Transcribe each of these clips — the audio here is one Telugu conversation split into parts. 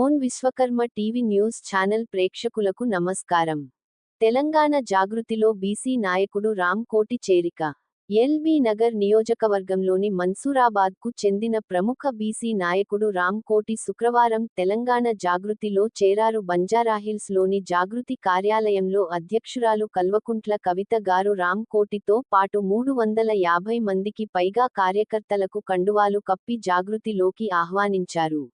Own Vishwakarma TV news channel ప్రేక్షకులకు నమస్కారం. తెలంగాణ జాగృతిలో బీసీ నాయకుడు రామ్ కోటి చేరిక. ఎల్బీ నగర్ నియోజకవర్గంలోని మన్సూరాబాద్కు చెందిన ప్రముఖ బీసీ నాయకుడు రామ్ కోటి శుక్రవారం తెలంగాణ జాగృతిలో చేరారు. బంజారాహిల్స్లోని జాగృతి కార్యాలయంలో అధ్యక్షురాలు కల్వకుంట్ల కవిత గారు రామ్ కోటితో పాటు మూడు వందల యాభై మందికి పైగా కార్యకర్తలకు కండువాలు కప్పి జాగృతిలోకి ఆహ్వానించారు.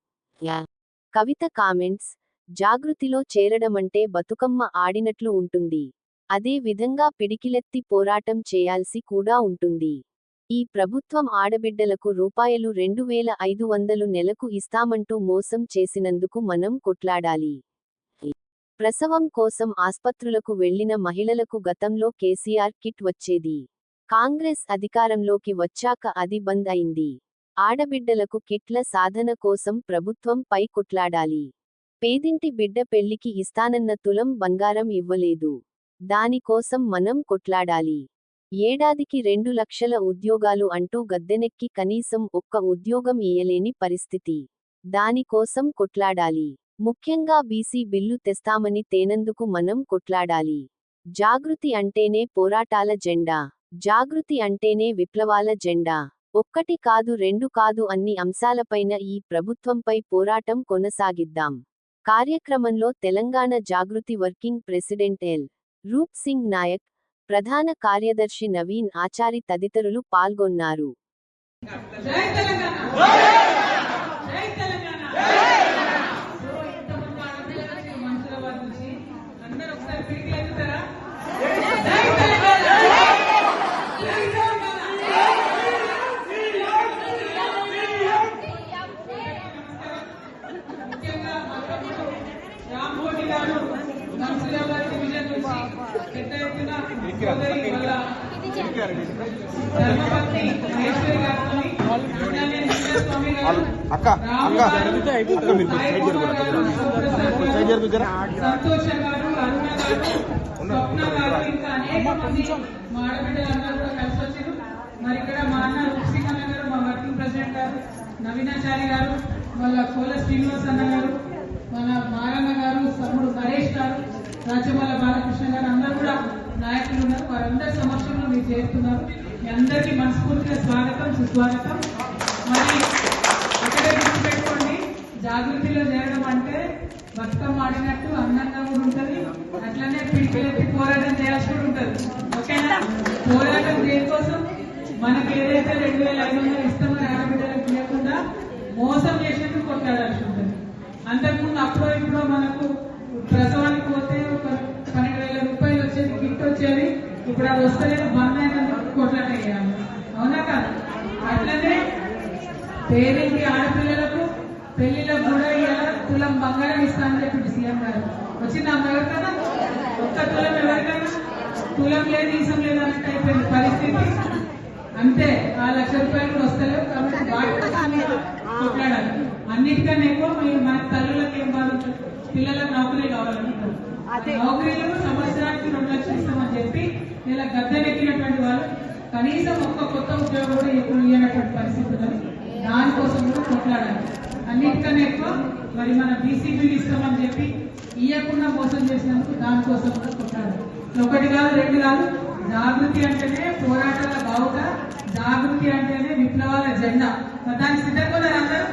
కవిత కామెంట్స్ జాగృతిలో చేరడమంటే బతుకమ్మ ఆడినట్లు ఉంటుంది. అదే విధంగా పిడికిలెత్తి పోరాటం చేయాల్సి కూడా ఉంటుంది. ఈ ప్రభుత్వం ఆడబిడ్డలకు రూపాయలు రెండు వేల ఐదు వందలు నెలకు ఇస్తామంటూ మోసం చేసినందుకు మనం కొట్లాడాలి. ప్రసవం కోసం ఆస్పత్రులకు వెళ్ళిన మహిళలకు గతంలో కేసీఆర్ కిట్ వచ్చేది. కాంగ్రెస్ అధికారంలోకి వచ్చాక అది బంద్ అయింది. ఆడబిడ్డలకు కిట్ల సాధన కోసం ప్రభుత్వం పై కొట్లాడాలి. పేదింటి బిడ్డ పెళ్ళికి ఇస్తానన్న తులం బంగారం ఇవ్వలేదు. దానికోసం మనం కొట్లాడాలి. ఏడాదికి రెండు లక్షల ఉద్యోగాలు అంటూ గద్దెనెక్కి కనీసం ఒక్క ఉద్యోగం ఇయ్యలేని పరిస్థితి. దానికోసం కొట్లాడాలి. ముఖ్యంగా బీసీ బిల్లు తెస్తామని తేనందుకు మనం కొట్లాడాలి. జాగృతి అంటేనే పోరాటాల జెండా. జాగృతి అంటేనే విప్లవాల జెండా. ఒక్కటి కాదు రెండు కాదు అన్ని అంశాలపైన ఈ ప్రభుత్వంపై పోరాటం కొనసాగిద్దాం. కార్యక్రమంలో Telangana Jagruthi working president L. Roop Singh Nayak ప్రధాన కార్యదర్శి నవీన్ ఆచారి తదితరులు పాల్గొన్నారు జై తెలంగాణ జై తెలంగాణ సో ఇంతమంది ఆడపిల్లలు వచ్చి మనుషులాబాద్ నుంచి అందరూ ఒకసారి పిడికి ఎత్తుతారా జై తెలంగాణ జై తెలంగాణ ముఖ్యంగా మా తమ్ముడు రామ్ కోటి గారు పెద్ద ఎత్తున ధర్మపత్ని మహేశ్వరి స్వామి గారు అక్క అక్క సంతోష గారు అరుణ గారు స్వప్న గారు ఇంకా అనేక మంది మా ఆడబిడ్డలందరూ కూడా కలిసి వచ్చారు మరి ఇక్కడ మా అన్న రుక్సింగన్న గారు మా వర్కింగ్ ప్రెసిడెంట్ గారు నవీనాచారి గారు వాళ్ళ కోల శ్రీనివాస్ అన్న గారు మన మారన్న గారు తమ్ముడు నరేష్ గారు రాజ్యమాల బాలకృష్ణ గారు అందరూ కూడా నాయకులు ఉన్నారు. వారందరి సమక్షంలో మీరు చేస్తున్నారు. మీ అందరికీ మనస్ఫూర్తిగా స్వాగతం సుస్వాగతం. మరి ఒకటే గుర్తుపెట్టుకోండి జాగృతిలో చేరడం అంటే బతుకమ్మ ఆడినట్టు అందంగా కూడా ఉంటది. అట్లనే పిడికిలెత్తి పోరాటం చేయాల్సి కూడా ఉంటది. ఓకేనా? పోరాటం దేనికోసం? మనకి ఏదైతే రెండు వేల ఐదు వందలు ఇస్తామో ఆడబిడ్డలకు లేకుండా మోసం చేసినట్టు కొట్లాడాల్సి ఉంటుంది అంతకుముందు అప్పుడో ఇప్పుడో మనకు ప్రసవానికి పోతే ఒక పన్నెండు వేల రూపాయలు వచ్చేది. ఇప్పుడు అది వస్తలేదు బంద్ అయినందుకు కొట్లాట వేయాలి అవునా కాదు? అట్లనే పేదింటి ఆడపిల్లలకు పెళ్ళిలకు కూడా ఇవాళ తులం బంగారం ఇస్తా అని చెప్పింది సీఎం గారు. వచ్చిందా అమ్మ ఎవరికైనా? ఒక్క తులం ఎవరికైనా? తులం లేదు ఈసం లేదు అన్నట్టు అయిపోయింది పరిస్థితి. అంతే ఆ లక్ష రూపాయలు కూడా వస్తలేవు కాబట్టి కొట్లాడాలి. అన్నిటికన్నా ఎక్కువ మన తల్లులకు ఏం బాధ ఉంటుంది? పిల్లలకు నౌకరీ కావాలనుకుంటారు నౌకరీలు సంవత్సరానికి రెండు లక్షలు ఇస్తామని చెప్పి ఇలా గద్దెనెక్కినటువంటి వాళ్ళు కనీసం ఒక్క కొత్త ఉద్యోగం కూడా ఎప్పుడు ఇవ్వనటువంటి పరిస్థితి దానికోసం కూడా కొట్లాడాలి. అన్నిటికన్నా ఎక్కువ మరి మన బీసీబీలు ఇస్తామని చెప్పి ఇవ్వకుండా మోసం చేసినందుకు దానికోసం కూడా కొట్లాడాలి. ఒకటి కాదు రెండు కాదు జాగృతి అంటేనే పోరాటాల బావుట జాగృతి అంటేనే విప్లవాల జెండా. దానికి సిద్ధంగా అందరూ.